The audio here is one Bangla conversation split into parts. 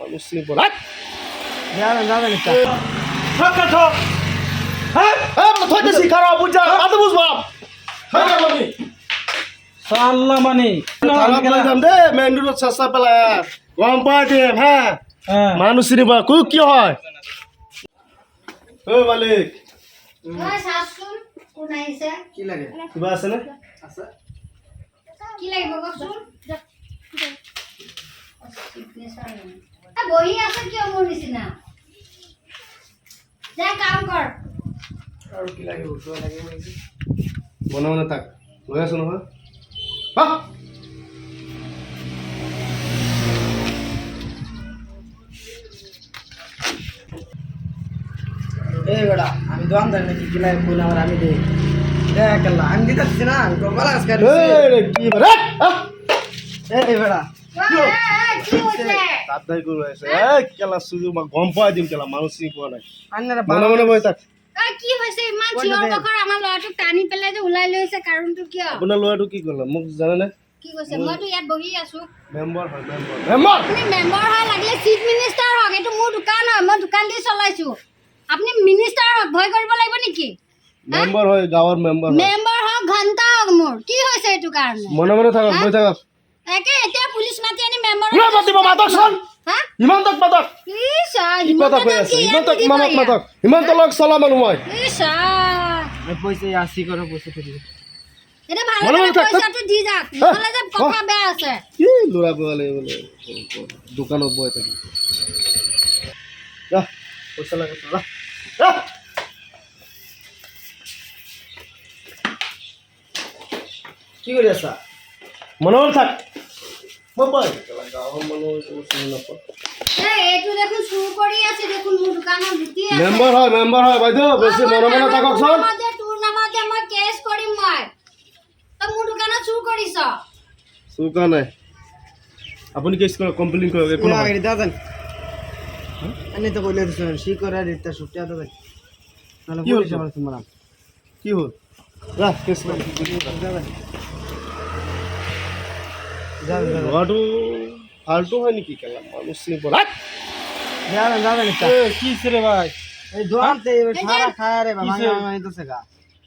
মানুষ চিনি পড়া যাবেন যাবেন হ্যাঁ হ্যাঁ মানে। মেন। হ্যাঁ। হ্যাঁ। মানুষ কু কি হয়? ও মালিক। কি লাগে? কিবা আছে না? কি লাগিব কচোন বহি আছে কিয় মোৰ নিচিনা? যা কাম কৰ। আৰু কি লাগে উঠোৱা লাগে মানে বনাব না তাক। লৈ আছো নহয়। হা এই বেড়া আমি দোকানদার নাকি? কি লাগে কোন আমার আমি দেই? দেখ আমি দিতেছি না আমি কপাল আজকে এই বেড়া এই, এই, কি হৈছে তাতাই কৰি আছে। এই কেলা সুজু মা গম পাই দিম কেলা মানুহ চিনি পোৱা নাই। আন্নারা মনে মনে বহি থাক। কি হৈছে ইমান চিঞৰ বাখৰ আমাৰ ল'ৰাটোক টানি পেলাই যে ওলাই লৈছে কাৰণটো কিয়? আপোনাৰ ল'ৰাটো কি কৰিলে? মোক জানেনে? কি কৈছে? মইতো ইয়াত বহি আছো। মেম্বাৰ হয় মেম্বাৰ। মেম্বাৰ আপুনি মেম্বাৰ হয় লাগিলে চিফ মিনিষ্টাৰ হওক এইটো মোৰ দোকান হয় মই দোকান দি চলাইছো। আপুনি মিনিষ্টাৰ হওক ভয় কৰিব লাগিব নেকি? মেম্বাৰ হয় গাঁৱৰ মেম্বাৰ হয়। মেম্বাৰ হওক ঘণ্টা হওক মোৰ। কি হৈছে এইটো কাৰণে? মনে মনে থাকক বহি থাকক। একে এতিয়া পুলিচ মাতি আনি মেম্বাৰ কোনে মাতিব মাতকচোন হা ইমান মাতক ইছ, আ, কি কথা কৈ আছে ইমান মানক মাতক ইমান তলক চলা মানুহ মই থাকি থাক, থাক। দোকানত থাকে পইচা লাগে যা। যা। কি থাক কৰি আছে দেখোন মোৰ আছে। মেম্বাৰ হয় মেম্বাৰ হয় বাইদেউ বেছি মনে মনে মই কেছ কৰিম মই মোৰ দোকানত চুৰ কৰিছ চৌকা নাই আপুনি কেছ কৰক কমপ্লেইন কৰক একো কোন নহয় দাদান আনি তো কইলে দিছ সি করে দিতে সুটিয়া দাদা কি হলো? কি হ'ল? যা কেছ কৰক দাদা ল'ৰাটো ফাল্টু হয় নেকি কেলা মানুহ চিনি পোৱা যাবেন যাবেন কি রে ভাই? এই দোকানতে সারা খায় রে বাবা আমি তো সেগা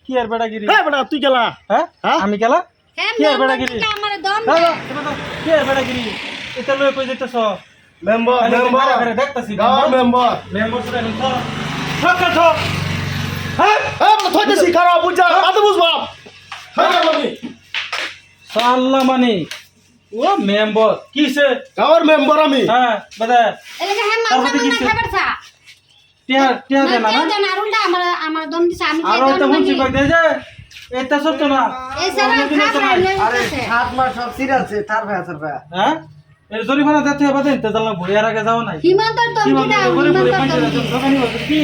কি আর বেটাগিরি হে বেটা তুই কেলা হ্যাঁ? হ্যাঁ? আমি কেলা হ্যাঁ কি আর মেম্বার বেটাগিরি? থেকে আমার দম দাদা দে। কি আর বেটাগিরি এটা লয়ে কই যেতেছ তো ঘরে ঘরে দেখতাছি, গাঁৱৰ মেম্বাৰ মেম্বার। সুরা নিছ ঠকা ঠক হ্যাঁ? হ্যাঁ বেটা থইতেছি খারাপ বুঝা আতে বুঝবাম হ্যাঁ। মানে। ও মেম্বার কিসে? গাঁৱৰ মেম্বাৰ আমি। হ্যাঁ বাদা। হ্যাঁ তার মাথা মধ্যে কি খাবার টিয়া টিয়া না না? কেউ না দেন আর উল্টা আমার আমার দম দিছে আমি আর কে ওইটা দম হুঁচি কই দে যে এটা না। এই সারা খাবার আরে সাত মাস সব তার ভাই আছে ভাই। হ্যাঁ? এর জরিমানা দিতে হবে দেন তে জানলা ভুইয়ার আগে যাও নাই। হিমন্ত দিদা করে করে কি?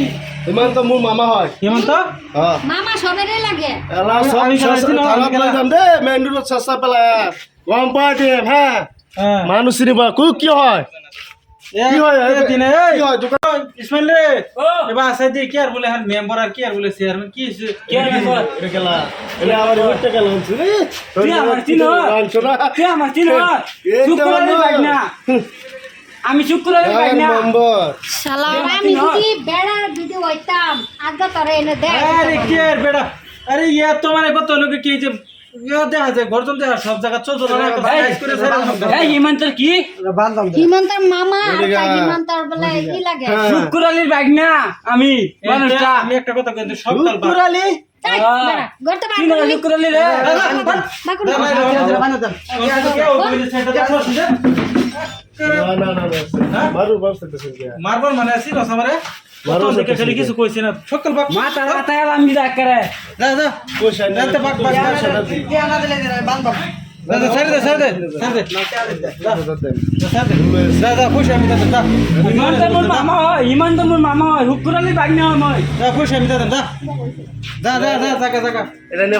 তো মোৰ মামা হয়। হিমন্ত? হ্যাঁ। মামা সবেরে লাগে। এলা সব না, লৈ গম পাই দিম হ্যাঁ। হ্যাঁ। মানুহ কু কি হয়? কি হয়? দিনে কি হয়? দোকান ইসমাইল রে। এবার আছে যে কি আর বলে হান মেম্বার আর কি আর বলে চেয়ারম্যান কি কি আর মেম্বার? এটা কেলা এটা আবার উঠতে গেল হচ্ছে তুই আমার চিনো? তুই আমার চিনো? শুক্রবারের বাইক না। আমি মেম্বার শালা আমি যদি বেড়ার ভিডিও হইতাম আগে তোরে এনে দে আরে কি আর বেটা আরে ইয়া তো মানে কত লোকে কি যে ইয়া সব কি বান্ধব মামা হিমন্তর বলে কি লাগে হ্যাঁ। শুক্রবারের বাইক না আমি মানুষটা আমি একটা কথা কিন্তু রে মারবার মানে আছি রস মারো মারো দেখে সত্যি খালি কিছু কইছি না। সকাল বাপ মাথা মাথায় আমি ডাক করে। না যাতে বাক বাক বাক সেটা দি কি আনা দিলে বান্ধব যা যা ছেড়ে দে ছেড়ে দে ছেড়ে দে। না দে। দে। যা খুশি আমি দাদা মোর মামা হয় হিমন্ত মোর মামা হয় না হয় মই। খুশি আমি দাদা এটা নে